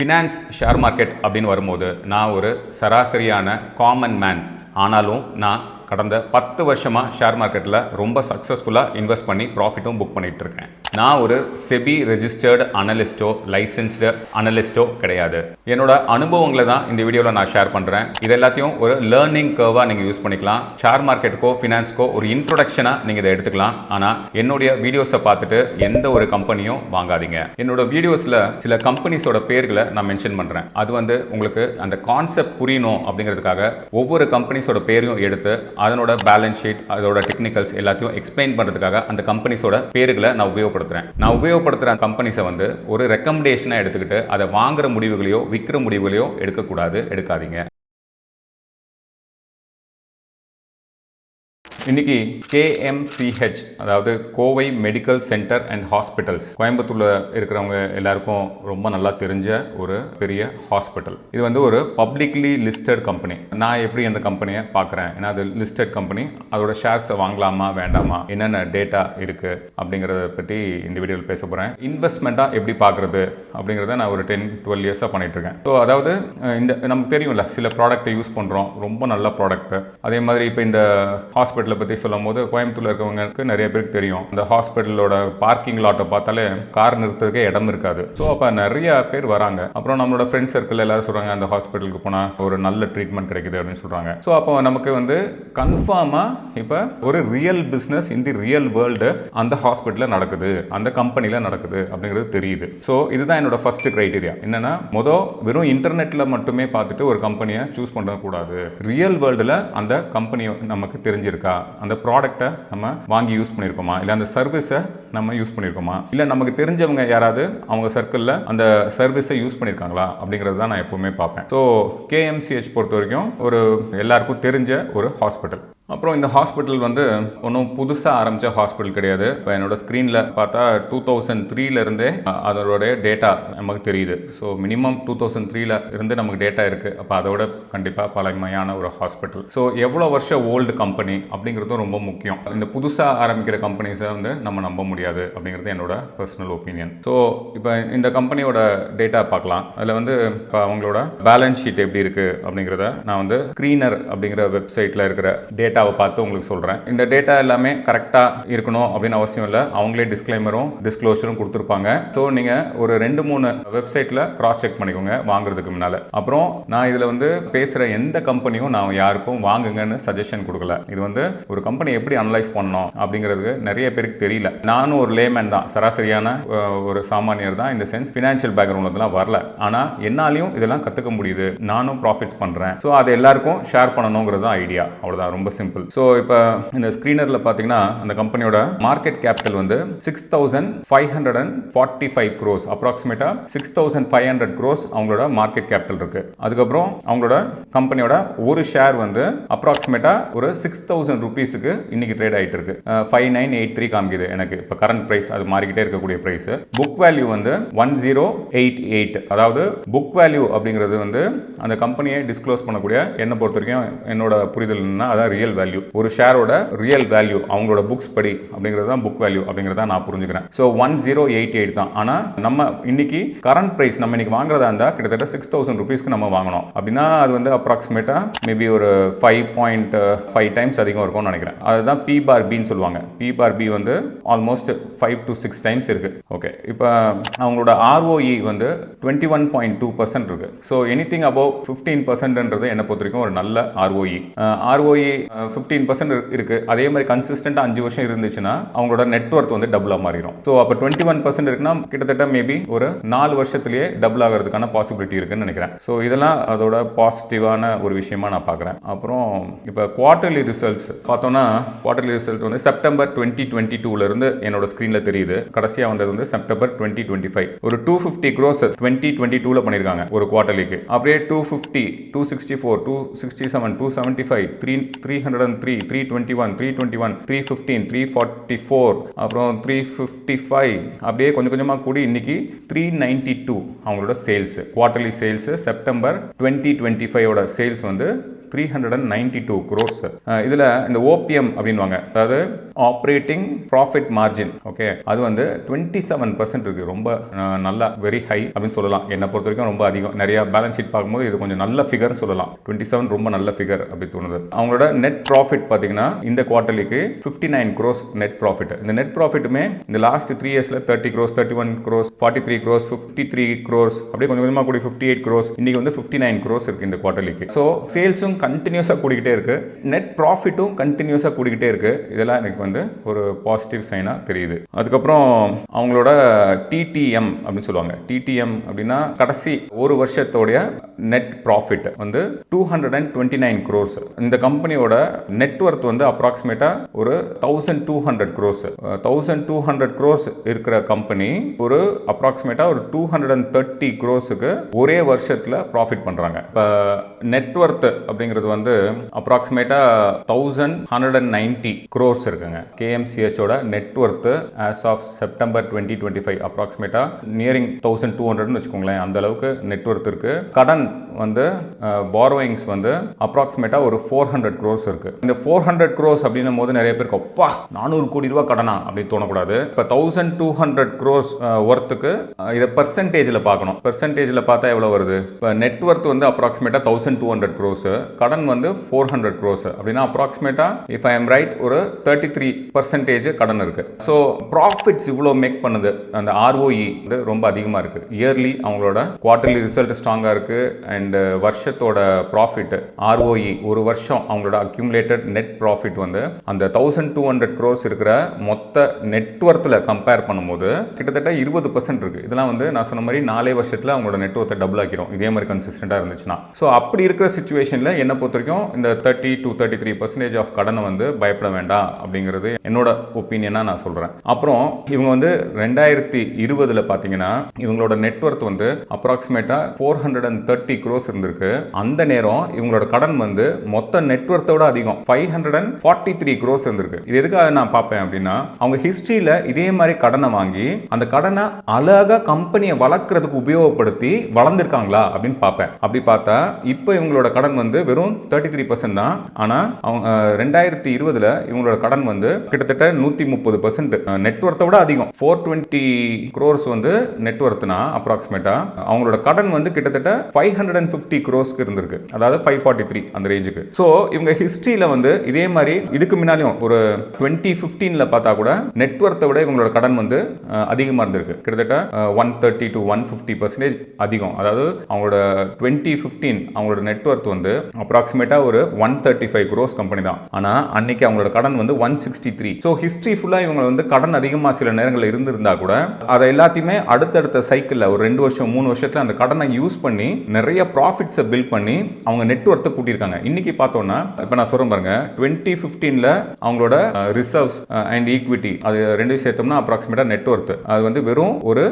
Finance share market அப்படின்னு வரும்போது நான் ஒரு சராசரியான காமன் மேன் ஆனாலும் நான் கடந்த பத்து வருஷமாக ஷேர் மார்க்கெட்டில் ரொம்ப சக்ஸஸ்ஃபுல்லாக இன்வெஸ்ட் பண்ணி ப்ராஃபிட்டும் புக் பண்ணிட்டு இருக்கேன். நான் ஒரு செபி ரெஜிஸ்டர்டு அனலிஸ்ட்டோ லைசன்ஸ்டு அனலிஸ்ட்டோ கிடையாது. என்னோட அனுபவங்களை தான் இந்த வீடியோவில் நான் ஷேர் பண்ணுறேன் இது எல்லாத்தையும் ஒரு லேர்னிங் கர்வாக நீங்கள் யூஸ் பண்ணிக்கலாம். ஷேர் மார்க்கெட்டுக்கோ ஃபினான்ஸ்க்கோ ஒரு இன்ட்ரொடக்ஷனாக நீங்கள் இதை எடுத்துக்கலாம். ஆனால் என்னுடைய வீடியோஸை பார்த்துட்டு எந்த ஒரு கம்பெனியும் வாங்காதீங்க. என்னோட வீடியோஸில் சில கம்பெனிஸோட பேர்களை நான் மென்ஷன் பண்ணுறேன் அது வந்து உங்களுக்கு அந்த கான்செப்ட் புரியணும் அப்படிங்கிறதுக்காக ஒவ்வொரு கம்பெனிஸோட பேரையும் எடுத்து அதனோட பேலன்ஸ் ஷீட் அதோட டெக்னிக்கல்ஸ் எல்லாத்தையும் எக்ஸ்பிளைன் பண்ணுறதுக்காக அந்த கம்பெனிஸோட பேர்களை நான் உபயோகப்படுத்துகிறேன் நான் உபயோகப்படுத்துகிற கம்பெனிஸை வந்து ஒரு ரெக்கமெண்டேஷனாக எடுத்துக்கிட்டு அதை வாங்குற முடிவுகளையோ விற்கிற முடிவுகளையோ எடுக்கக்கூடாது எடுக்காதீங்க. இன்னைக்கு கேஎம்சிஹெச் அதாவது Kovai medical centre and hospitals கோயம்புத்தூரில் இருக்கிறவங்க எல்லாருக்கும் ரொம்ப நல்லா தெரிஞ்ச ஒரு பெரிய ஹாஸ்பிட்டல் இது வந்து ஒரு பப்ளிக்லி லிஸ்டட் கம்பெனி நான் எப்படி அந்த கம்பெனியை பார்க்குறேன்? ஏன்னா அது லிஸ்டட் கம்பெனி அதோட ஷேர்ஸை வாங்கலாமா வேண்டாமா? என்னென்ன டேட்டா இருக்குது அப்படிங்கிறத பற்றி இந்த வீடியோவில் பேச போகிறேன் இன்வெஸ்ட்மெண்ட்டாக எப்படி பார்க்குறது? அப்படிங்கிறத நான் ஒரு டென் டுவெல் இயர்ஸாக பண்ணிகிட்டு இருக்கேன். ஸோ அதாவது இந்த நமக்கு தெரியும்ல சில ப்ராடக்ட்டை யூஸ் பண்ணுறோம் ரொம்ப நல்ல ப்ராடக்ட்டு அதே மாதிரி இப்போ இந்த ஹாஸ்பிட்டல் பற்றி சொல்லும் போது கோயம்புத்தூர்ல இருக்கவங்களுக்கு நிறைய பேருக்கு தெரியும். இந்த ஹாஸ்பிட்டலோட பார்க்கிங் லாட்டை பார்த்தாலே கார் நிறுத்துறதுக்கே இடம் இருக்காது. ஸோ அப்போ நிறைய பேர் வராங்க. அப்புறம் நம்மளோட ஃப்ரெண்ட்ஸ் சர்க்கிள் எல்லாரும் சொல்கிறாங்க அந்த ஹாஸ்பிட்டலுக்கு போனால் ஒரு நல்ல ட்ரீட்மெண்ட் கிடைக்குது அப்படின்னு சொல்கிறாங்க ஸோ அப்போ நமக்கு வந்து கன்ஃபார்மாக இப்போ ஒரு real business in the real world அந்த ஹாஸ்பிட்டலில் நடக்குது அந்த கம்பெனியில் நடக்குது அப்படிங்கிறது தெரியுது. ஸோ இதுதான் என்னோட ஃபர்ஸ்ட் கிரைட்டீரியா என்னன்னா மொதல் வெறும் இன்டர்நெட்டில் மட்டுமே பார்த்துட்டு ஒரு கம்பெனியை சூஸ் பண்ணக்கூடாது. ரியல் வேர்ல்டில் அந்த கம்பெனி நமக்கு தெரிஞ்சிருக்கா? அந்த ப்ராடக்ட்டை நம்ம வாங்கி யூஸ் பண்ணியிருக்கோமா இல்லை அந்த சர்வீஸை நம்ம யூஸ் பண்ணியிருக்கோமா இல்லை நமக்கு தெரிஞ்சவங்க யாராவது அவங்க சர்க்கிளில் அந்த சர்வீஸை யூஸ் பண்ணியிருக்காங்களா அப்படிங்கிறது தான் நான் எப்போவுமே பார்ப்பேன். ஸோ கேஎம்சிஹெச் பொறுத்த வரைக்கும் ஒரு எல்லாருக்கும் தெரிஞ்ச ஒரு ஹாஸ்பிட்டல் அப்புறம் இந்த ஹாஸ்பிட்டல் வந்து ஒன்றும் புதுசாக ஆரம்பித்த ஹாஸ்பிட்டல் கிடையாது. இப்போ என்னோட ஸ்க்ரீனில் பார்த்தா டூ தௌசண்ட் த்ரீலேருந்தே அதோடைய டேட்டா நமக்கு தெரியுது. ஸோ மினிமம் டூ தௌசண்ட் த்ரீல இருந்து நமக்கு டேட்டா இருக்குது அப்போ அதோட கண்டிப்பாக பழமையான ஒரு ஹாஸ்பிட்டல் ஸோ எவ்வளோ வருஷம் ஓல்டு கம்பெனி அப்படிங்கிறதும் ரொம்ப முக்கியம். இந்த புதுசாக ஆரம்பிக்கிற கம்பெனிஸை வந்து நம்ம நம்ப முடியாது அப்படிங்கிறது என்னோட பர்சனல் ஒப்பீனியன் ஸோ இப்போ இந்த கம்பெனியோட டேட்டா பார்க்கலாம். அதில் வந்து இப்போ அவங்களோட பேலன்ஸ் ஷீட் எப்படி இருக்குது அப்படிங்கிறத நான் வந்து ஸ்க்ரீனர் அப்படிங்கிற வெப்சைட்டில் இருக்கிற டேட்டா டேட்டாவை பார்த்து உங்களுக்கு சொல்கிறேன் இந்த டேட்டா எல்லாமே கரெக்டாக இருக்கணும் அப்படின்னு அவசியம் இல்லை. அவங்களே டிஸ்க்ளைமரும் டிஸ்க்ளோஷரும் கொடுத்துருப்பாங்க. ஸோ நீங்கள் ஒரு ரெண்டு மூணு வெப்சைட்டில் கிராஸ் செக் பண்ணிக்கோங்க வாங்குறதுக்கு முன்னால். அப்புறம் நான் இதில் வந்து பேசுகிற எந்த கம்பெனியும் நான் யாருக்கும் வாங்குங்கன்னு சஜஷன் கொடுக்கல. இது வந்து ஒரு கம்பெனி எப்படி அனலைஸ் பண்ணணும் அப்படிங்கிறதுக்கு நிறைய பேருக்கு தெரியல. நானும் ஒரு லேமேன் தான். சராசரியான ஒரு சாமானியர் தான். இந்த சென்ஸ் ஃபினான்ஷியல் பேக்ரவுண்ட்லாம் வரல. ஆனால் என்னாலையும் இதெல்லாம் கற்றுக்க முடியுது. நானும் ப்ராஃபிட்ஸ் பண்ணுறேன் ஸோ அது எல்லாருக்கும் ஷேர் பண்ணணுங்கிறது தான் ஐடியா அவ்வளோதான் ரொம்ப சிம்பிள் ஸோ இப்போ இந்த ஸ்க்ரீனரில் பார்த்தீங்கன்னா அந்த கம்பெனியோட மார்க்கெட் கேபிட்டல் வந்து six thousand five hundred and forty five crores அப்ராக்சிமேட்டாக six thousand five hundred crores அவங்களோட மார்க்கெட் கேபிட்டல் இருக்கு. அதுக்கப்புறம் அவங்களோட கம்பெனியோட ஒரு ஷேர் வந்து அப்ராக்சிமேட்டாக ஒரு சிக்ஸ் தௌசண்ட் ருபீஸுக்கு இன்னைக்கு ட்ரேட் ஆகிட்டு இருக்கு. ஃபைவ் நைன் எயிட் த்ரீ காமிக்குது எனக்கு. இப்போ கரண்ட் ப்ரைஸ் அது மாறிக்கிட்டே இருக்கக்கூடிய ப்ரைஸ் புக் வேல்யூ வந்து ஒன் ஜீரோ எயிட் எயிட் அதாவது புக் வேல்யூ அப்படிங்கிறது வந்து அந்த கம்பெனியை டிஸ்க்ளோஸ் பண்ணக்கூடிய என்னை பொறுத்த வரைக்கும் என்னோட புரிதல் என்னன்னா அதான் ரியல் வேல்யூ ஒரு ஷேரோட ரியல் வேல்யூ அவங்களோட புக்ஸ் படி அப்படிங்கிறது தான் புக் வேல்யூ அப்படிங்கிறத நான் புரிஞ்சுக்கிறேன். So one zero eight eight தான். ஆனால் நம்ம இன்னைக்கு கரண்ட் ப்ரைஸ் நம்ம இன்னைக்கு வாங்குறதா இருந்தால் கிட்டத்தட்ட சிக்ஸ் தௌசண்ட் ருபீஸ்க்கு நம்ம வாங்கணும். அப்படின்னா அது வந்து அப்ராக்சிமேட்டாக மேபி ஒரு ஃபைவ் பாயிண்ட் ஃபைவ் டைம்ஸ் அதிகம் இருக்கும்னு நினைக்கிறேன். அதுதான் பி பார் பின்னு சொல்லுவாங்க. பி பார் பி வந்து almost five to six times இருக்குது ஓகே இப்போ அவங்களோட ஆர்ஓஇ வந்து twenty one point two percent இருக்குது so anything above fifteen பர்சன்ட்ன்றது என்னை பொறுத்த வரைக்கும் ஒரு நல்ல ஆர்ஓஇ ஆர்ஓஇ ஃபிஃப்டீன் பர்சன்ட் இருக்குது அதே மாதிரி கன்சிஸ்டன்ட்டாக அஞ்சு வருஷம் இருந்துச்சுன்னா அவங்களோட நெட்ஒர்க் வந்து டபுளாக மாறிடும் ஸோ அப்போ டுவெண்ட்டி ஒன் பர்சன்ட் இருக்குன்னா கிட்டத்தட்ட மேபி ஒரு நாலு வருஷத்துலேயே டபுள் ஆகிறதுக்கான பாசிபிலிட்டி இருக்குன்னு நினைக்கிறேன். ஸோ இதெல்லாம் அதோட பாசிட்டிவான ஒரு விஷயமா நான் பார்க்குறேன். அப்புறம் இப்போ குவார்டர்லி ரிசல்ட்ஸ் பார்த்தோன்னா குவார்டர்லி ரிசல்ட் வந்து செப்டம்பர் டுவெண்ட்டி டுவெண்ட்டி டூலேருந்து என்னோட ஸ்க்ரீனில் தெரியுது. கடைசியாக வந்தது வந்து செப்டம்பர் டுவெண்ட்டி டுவெண்ட்டி ஃபைவ் ஒரு two fifty crores twenty twenty டூவில் பண்ணியிருக்காங்க ஒரு குவார்டர்லிக்கு அப்படியே two fifty two sixty four two sixty seven two seventy five three three hundred and three three twenty one three twenty one three fifteen three forty four அப்புறம் three fifty five அப்படியே கொஞ்சம் கொஞ்சமாக கூடி இன்னைக்கு த்ரீ நைன்டி டூ அவங்களோட sales quarterly sales September twenty twenty ஃபைவோட sales வந்து three hundred and ninety two crores இதில் இந்த ஓபிஎம் அப்படின்வாங்க அதாவது ஆப்ரேட்டிங் ப்ராஃபிட் மார்ஜின் ஓகே அது வந்து டுவெண்ட்டி செவன் பர்சன்ட் இருக்குது ரொம்ப நல்லா வெரி ஹை அப்படின்னு சொல்லலாம். என்னை பொறுத்த வரைக்கும் ரொம்ப அதிகம். நிறைய பேலன்ஸ் ஷீட் பார்க்கும்போது இது கொஞ்சம் நல்ல ஃபிகர்னு சொல்லலாம். டுவெண்ட்டி செவன் ரொம்ப நல்ல ஃபிகர் அப்படி தோணுது. அவங்களோட நெட் ப்ராஃபிட் பார்த்தீங்கன்னா இந்த குவார்ட்டர்லிக்கு fifty nine crores net profit இந்த நெட் ப்ராஃபிட்டுமே இந்த லாஸ்ட் த்ரீ இயர்ஸில் thirty crores thirty one crores forty three crores fifty three crores அப்படியே கொஞ்சம் கொஞ்சமாக கூடி ஃபிஃப்டி எயிட் க்ரோஸ் இன்னைக்கு வந்து ஃபிஃப்டி நைன் க்ரோஸ் இருக்கு இந்த குவார்ட்டர்லிக்கு ஸோ சேல்ஸும் கண்டினியூஸாக கூடிக்கிட்டே இருக்கு. நெட் ப்ராஃபிட்டும் கண்டினியூஸாக கூடிக்கிட்டே இருக்கு. இதெல்லாம் எனக்கு வந்து வந்து ஒரு பாசிட்டிவ் சைனாக தெரியுது. அதுக்கப்புறம் அவங்களோட டிடிஎம் அப்படின்னு சொல்லுவாங்க. டிடிஎம் அப்படின்னா கடைசி ஒரு வருஷத்தோடைய நெட் ப்ராஃபிட் வந்து two hundred and twenty nine crores இந்த கம்பெனியோட நெட்ஒர்த் வந்து அப்ராக்சிமேட்டாக ஒரு thousand two hundred crores thousand two hundred crores இருக்கிற கம்பெனி ஒரு அப்ராக்சிமேட்டாக ஒரு டூ ஹண்ட்ரட் அண்ட் தேர்ட்டி க்ரோஸுக்கு ஒரே வருஷத்தில் ப்ராஃபிட் பண்ணுறாங்க இப்போ நெட்ஒர்த் அப்படிங்கிறது வந்து அப்ராக்சிமேட்டாக thousand hundred and ninety crores இருக்குங்க. கேஎம்சிஹெச்சோட net worth as of September twenty twenty five அப்ராக்சிமேட்டாக நியரிங் தௌசண்ட் டூ ஹண்ட்ரட்னு வச்சுக்கோங்களேன் அந்த அளவுக்கு நெட்ஒர்த் இருக்குது கடன் வந்து பாரோயிங்ஸ் வந்து அப்ராக்சிமேட்டாக ஒரு ஃபோர் ஹண்ட்ரட் க்ரோஸ் இருக்குது இந்த ஃபோர் ஹண்ட்ரட் க்ரோஸ் அப்படின்னும் போது நிறைய பேருக்கு அப்பா நானூறு கோடி ரூபா கடனா? அப்படின்னு தோணக்கூடாது. இப்போ தௌசண்ட் டூ ஹண்ட்ரட் க்ரோஸ் ஒர்த்துக்கு இதை பர்சன்டேஜில் பார்க்கணும். பர்சன்டேஜில் பார்த்தா எவ்வளோ வருது? இப்போ நெட்ஒர்த் வந்து அப்ராக்சிமேட்டாக தௌசண்ட் டூ ஹண்ட்ரட் க்ரோஸ் கடன் வந்து ஃபோர் ஹண்ட்ரட் க்ரோஸ் அப்படின்னா அப்ராக்சிமேட்டாக இஃப் ஐ எம் ரைட் ஒரு தேர்ட்டி த்ரீ பர்சன்டேஜ் கடன் இருக்குது ஸோ ப்ராஃபிட்ஸ் இவ்வளோ மேக் பண்ணுது. அந்த ஆர்ஓஇ வந்து ரொம்ப அதிகமாக இருக்குது இயர்லி அவங்களோட குவார்டர்லி ரிசல்ட் ஸ்ட்ராங்காக இருக்குது அண்டு வருஷத்தோட ப்ராஃபிட் ஆர்ஓஇ ஒரு வருஷம் அவங்களோட அக்யூமுலேட்டட் நெட் ப்ராஃபிட் வந்து அந்த தௌசண்ட் டூ ஹண்ட்ரட் க்ரோஸ் இருக்கிற மொத்த நெட்ஒர்த்தில் கம்பேர் பண்ணும்போது கிட்டத்தட்ட இருபது பர்சன்ட் இருக்குது இதெல்லாம் வந்து நான் சொன்ன மாதிரி நாலே வருஷத்தில் அவங்களோட நெட்ஒர்த்தை டபுள் ஆக்கிடும். இதே மாதிரி கன்சிஸ்டண்ட்டாக இருந்துச்சுன்னா. ஸோ அப்படி இருக்கிற சுச்சுவேஷனில் என்னை பொறுத்த வரைக்கும் இந்த thirty to thirty three percentage of கடனை வந்து பயப்பட வேண்டாம் அப்படிங்கிறது என்னோட ஒப்பீனியனாக நான் சொல்கிறேன் அப்புறம் இவங்க வந்து ரெண்டாயிரத்தி இருபதில் பார்த்தீங்கன்னா இவங்களோட நெட்ஒர்த் வந்து அப்ராக்சிமேட்டாக four hundred and thirty crores இருந்திருக்கு. அந்த நேரம் இவங்களோட கடன் வந்து மொத்த நெட்ஒர்த்தோட அதிகம் five hundred and forty three crores இருந்திருக்கு. இது எதுக்காக நான் பார்ப்பேன் அப்படின்னா அவங்க ஹிஸ்ட்ரியில் இதே மாதிரி கடனை வாங்கி அந்த கடனை அழகா கம்பெனியை வளர்க்குறதுக்கு உபயோகப்படுத்தி வளர்ந்துருக்காங்களா அப்படின்னு பார்ப்பேன் அப்படி பார்த்தா இப்போ இவங்களோட கடன் வந்து வெறும் தேர்ட்டி த்ரீ பர்சன்ட் தான். ஆனால் அவங்க ரெண்டாயிரத்தி இருபதுல இவங்களோட கடன் வந்து கிட்டத்தட்ட நூற்றி முப்பது பர்சன்ட் நெட்ஒர்த்தை விட அதிகம். ஃபோர் டுவெண்ட்டி க்ரோர்ஸ் வந்து நெட்ஒர்த்னா அப்ராக்சிமேட்டா அவங்களோட கடன் வந்து கிட்டத்தட்ட ஃபைவ் ஹண்ட்ரட் அண்ட் ஃபிஃப்டி க்ரோஸ்க்கு இருந்திருக்கு. அதாவது ஃபைவ் ஃபார்ட்டி த்ரீ அந்த ரேஞ்சுக்கு ஸோ இவங்க ஹிஸ்ட்ரியில் வந்து இதே மாதிரி இதுக்கு முன்னாலையும் ஒரு டுவெண்ட்டி ஃபிஃப்டீனில் பார்த்தா கூட நெட்ஒர்த்தை விட இவங்களோட கடன் வந்து அதிகமாக இருந்திருக்கு. கிட்டத்தட்ட one thirty to one fifty percentage அதிகம். அதாவது அவங்களோட டுவெண்ட்டி ஃபிஃப்டீன் அவங்களோட நெட்ஒர்த் வந்து அப்ராக்சிமேட்டாக ஒரு one thirty five crores company தான். ஆனால் அன்னைக்கு அவங்களோட கடன் வந்து one sixty three so history ஃபுல்லாக இவங்க வந்து கடன் அதிகமாக சில நேரங்களில் இருந்திருந்தா கூட அதை எல்லாத்தையுமே அடுத்தடுத்த சைக்கிளில் ஒரு ரெண்டு வருஷம் மூணு வருஷத்தில் அந்த கடனை யூஸ் பண்ணி நிறைய ப்ராஃபிட்ஸை பில்ட் பண்ணி அவங்க நெட்ஒர்த்தை கூட்டியிருக்காங்க. இன்னைக்கு பார்த்தோன்னா இப்போ நான் சொல்ல பாருங்க டுவெண்ட்டி ஃபிஃப்டீனில் அவங்களோட ரிசர்வ்ஸ் அண்ட் ஈக்விட்டி அது ரெண்டு சேர்த்தோம்னா அப்ராக்சிமேட்டாக நெட்ஒர்த் அது வந்து வெறும் ஒரு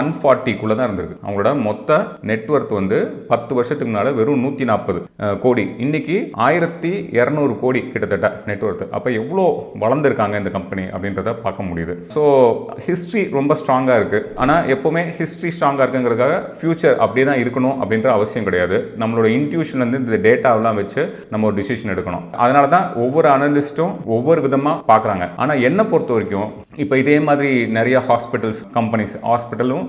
ஒன் ஃபார்ட்டிக்குள்ளே தான் இருந்திருக்கு. அவங்களோட மொத்த நெட்ஒர்த் வந்து பத்து வருஷத்துக்கு முன்னால் வெறும் நூற்றி நாற்பது கோடி. இன்னைக்கு ஆயிரத்தி இரநூறு கோடி கிட்டத்தட்ட நெட்ஒர்த் அப்போ எவ்வளோ வளர்ந்துருக்காங்க இந்த கம்பெனி அப்படின்றத பார்க்க முடியுது. ஸோ ஹிஸ்ட்ரி ரொம்ப ஸ்ட்ராங்காக இருக்குது ஆனால் எப்போவுமே ஹிஸ்ட்ரி ஸ்ட்ராங்காக இருக்குங்கிறதுக்காக ஃபியூச்சர் அப்படியே தான் இருக்கணும் அப்படின்ற அவசியம் கிடையாது. நம்மளோட இன்ட்யூஷன்லேருந்து இந்த டேட்டாவெல்லாம் வச்சு நம்ம ஒரு டிசிஷன் எடுக்கணும். அதனால தான் ஒவ்வொரு அனலிஸ்ட்டும் ஒவ்வொரு விதமாக பார்க்குறாங்க. ஆனால் என்னை பொறுத்த வரைக்கும் இப்போ இதே மாதிரி நிறைய ஹாஸ்பிட்டல்ஸ் கம்பெனிஸ் ஹாஸ்பிட்டலும்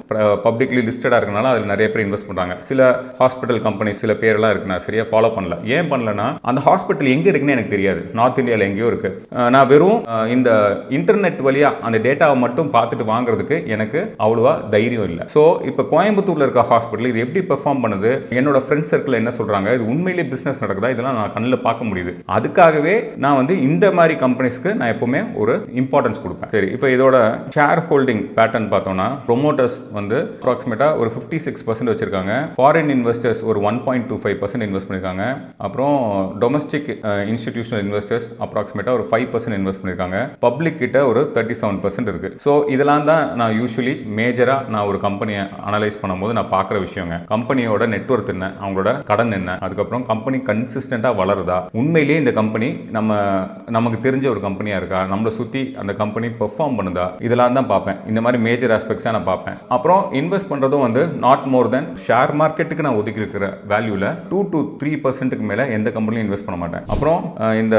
பப்ளிக்லி லிஸ்டடாக இருக்கனால அதில் நிறைய பேர் இன்வெஸ்ட் பண்ணுறாங்க சில ஹாஸ்பிட்டல் கம்பெனிஸ் சில பேரெல்லாம் இருக்கு. நான் சரியாக ஃபாலோ பண்ணல. ஏன் பண்ணலன்னா அந்த ஹாஸ்பிட்டல் எங்கே இருக்குன்னு எனக்கு தெரியாது. நார்த் இந்தியாவில் எங்கேயோ இருக்குது நான் வெறும் இந்த இன்டர்நெட் வழியாக அந்த டேட்டாவை மட்டும் பார்த்துட்டு வாங்குறதுக்கு எனக்கு அவ்வளோவா தைரியம் இல்லை. ஸோ இப்போ கோயம்புத்தூரில் இருக்க ஹாஸ்பிட்டல் இது எப்படி பெர்ஃபார்ம் பண்ணுது? என்னோட ஃப்ரெண்ட் சர்க்கிள் என்ன சொல்கிறாங்க இது உண்மையிலேயே பிஸ்னஸ் நடக்குதா? இதெல்லாம் நான் கண்ணில் பார்க்க முடியுது. அதுக்காகவே நான் வந்து இந்த மாதிரி கம்பெனிஸ்க்கு நான் எப்போவுமே ஒரு இம்பார்ட்டன்ஸ் கொடுப்பேன். சரி இப்போ இதோட ஷேர் ஹோல்டிங் பேட்டர்ன் பார்த்தோம்னா ப்ரொமோட்டர்ஸ் வந்து அப்ராக்சிமேட்டாக ஒரு ஃபிஃப்டி சிக்ஸ் பர்சன்ட் வச்சிருக்காங்க. ஃபாரின் இன்வெஸ்டர்ஸ் ஒரு one point two five percent invest பண்ணியிருக்காங்க அப்புறம் டொமஸ்டிக் இன்ஸ்டிடியூஷனல் இன்வெஸ்டர்ஸ் அப்ராக்சிமேட்டாக ஒரு ஃபைவ் பர்சன்ட் இன்வெஸ்ட் பண்ணியிருக்காங்க பப்ளிக் கிட்ட ஒரு தேர்ட்டி செவன் பர்சன்ட் இருக்குது ஸோ இதெல்லாம் தான் நான் யூஸ்வலி மேஜராக நான் ஒரு கம்பெனியை அனலைஸ் பண்ணும்போது நான் பார்க்குற விஷயங்க. கம்பெனியோட நெட்ஒர்க் என்ன? அவங்களோட கடன் என்ன? அதுக்கப்புறம் கம்பெனி கன்சிஸ்டண்ட்டாக வளருதா? உண்மையிலேயே இந்த கம்பெனி நம்ம நமக்கு தெரிஞ்ச ஒரு கம்பெனியாக இருக்கா? நம்மளை சுற்றி அந்த கம்பெனி பெர்ஃபார்ம் பர்ஃபார்ம் பண்ணுதா? இதெல்லாம் தான் பார்ப்பேன். இந்த மாதிரி மேஜர் ஆஸ்பெக்ட்ஸாக நான் பார்ப்பேன். அப்புறம் இன்வெஸ்ட் பண்ணுறதும் வந்து நாட் மோர் தென் ஷேர் மார்க்கெட்டுக்கு நான் ஒதுக்கி இருக்கிற வேல்யூவில் டூ டு த்ரீ பர்சன்ட்டுக்கு மேலே எந்த கம்பெனியும் இன்வெஸ்ட் பண்ண மாட்டேன். அப்புறம் இந்த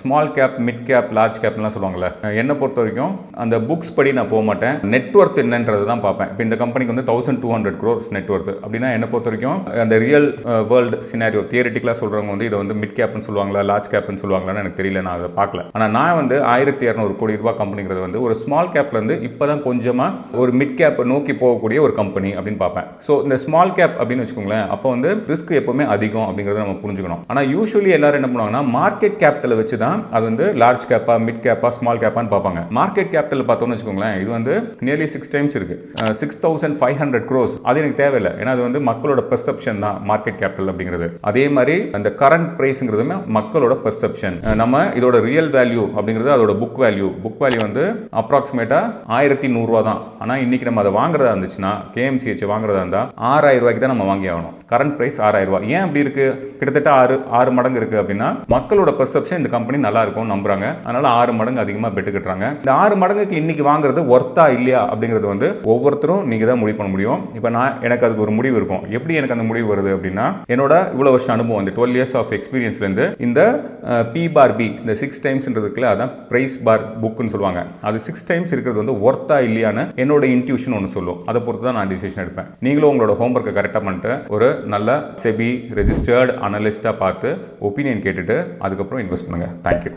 small cap mid cap large கேப்லாம் சொல்லுவாங்கல்ல என்னை பொறுத்த வரைக்கும் அந்த புக்ஸ் படி நான் போக மாட்டேன். நெட்ஒர்த் என்னன்றது தான் பார்ப்பேன். இப்போ இந்த கம்பெனிக்கு வந்து thousand two hundred crores net worth அப்படின்னா என்னை பொறுத்த வரைக்கும் அந்த ரியல் வேர்ல்டு சினாரியோ தியரிட்டிக்கலாக சொல்கிறவங்க வந்து இதை வந்து மிட் கேப்னு சொல்லுவாங்களா லார்ஜ் கேப்னு சொல்லுவாங்களான்னு எனக்கு தெரியல நான் அதை பார்க்கல. ஆனால் நான் வந்து ஆயிரத்தி இரநூறு கோடி ரூபாய் கம்பெனிங்கிறது வந்து ஒரு ஸ்மால் கேப்லேருந்து இப்போ தான் கொஞ்சமாக ஒரு மிட் கேப் நோக்கி போகக்கூடிய ஒரு கம்பெனி அப்படின்னு பார்ப்பேன். ஸோ இந்த ஸ்மால் கேப் அப்படின்னு வச்சுக்கோங்களேன் அப்போ வந்து ரிஸ்க் எப்போவுமே அதிகம் அப்படிங்கிறத நம்ம புரிஞ்சுக்கணும். ஆனால் யூஸ்வலி எல்லாரும் என்ன பண்ணுவாங்கன்னா மார்க்கெட் கேபிட்டலை வச்சு தான் அது வந்து லார்ஜ் கேப்பா மிட் கேப்பா ஸ்மால் கேப்பான்னு பார்ப்பாங்க. மார்க்கெட் கேபிட்டல் பார்த்தோம்னு வச்சுக்கோங்களேன் இது வந்து நியர்லி சிக்ஸ் டைம்ஸ் இருக்கு. Six thousand five hundred crores அது எனக்கு தேவையில்லை. ஏன்னா அது வந்து மக்களோட பெர்செப்ஷன் தான் மார்க்கெட் கேபிட்டல் அப்படிங்கிறது. அதே மாதிரி அந்த கரண்ட் ப்ரைஸுங்கிறதுமே மக்களோட பெர்செப்ஷன் நம்ம இதோட ரியல் வேல்யூ அப்படிங்கிறது அதோட புக் வேல்யூ புக் வேல்யூ வந்து அப்ராக்சிமேட்டாக ஆயிரத்தி நூறுரூவா தான் ஆனால் இன்னைக்கு நம்ம அதை வாங்குறதா இருந்துச்சுன்னா கேஎம்சிஹெச் வாங்குறதா இருந்தால் ஆறாயிரம் ரூபாய்க்கு தான் நம்ம வாங்கி ஆகணும். கரண்ட் ப்ரைஸ் ஆறாயிரம் ரூபாய் ஏன் அப்படி இருக்கு? கிட்டத்தட்ட ஆறு ஆறு மடங்கு இருக்கு அப்படின்னா மக்களோட பெர்செப்ஷன் இந்த கம்பெனி நல்லா இருக்கும் நம்புறாங்க. அதனால ஆறு மடங்கு அதிகமாக பெட்டு கட்டுறாங்க இந்த ஆறு மடங்குக்கு இன்னைக்கு வாங்குறது ஒர்த்தா இல்லையா அப்படிங்கிறது வந்து ஒவ்வொருத்தரும் நீங்க தான் முடிவு பண்ண முடியும். இப்போ நான் எனக்கு அதுக்கு ஒரு முடிவு இருக்கும். எப்படி எனக்கு அந்த முடிவு வருது அப்படின்னா என்னோட இவ்வளவு வருஷம் அனுபவம் வந்து டுவெல் இயர்ஸ் ஆஃப் எக்ஸ்பீரியன்ஸ்லேருந்து இந்த பி பார் பி இந்த சிக்ஸ் டைம்ஸ்ன்றதுக்குள்ள அதான் பிரைஸ் பார் புக்குன்னு சொல்லுவாங்க. அது சிக்ஸ் டைம்ஸ் இருக்கிறது வந்து ஒர்த்தா இல்லையான்னு என்னோட இன்ட்யூஷன் ஒன்று சொல்லுவோம் அதை பொறுத்து தான் நான் டிசிஷன் எடுப்பேன். நீங்களும் உங்களோட ஹோம்ஒர்க்கை கரெக்டாக பண்ணிட்டு ஒரு நல்ல செபி ரெஜிஸ்டர்டு அனலிஸ்ட்டாக பார்த்து ஒப்பீனியன் கேட்டுட்டு அதுக்கப்புறம் இன்வெஸ்ட் பண்ணுங்கள் தேங்க்யூ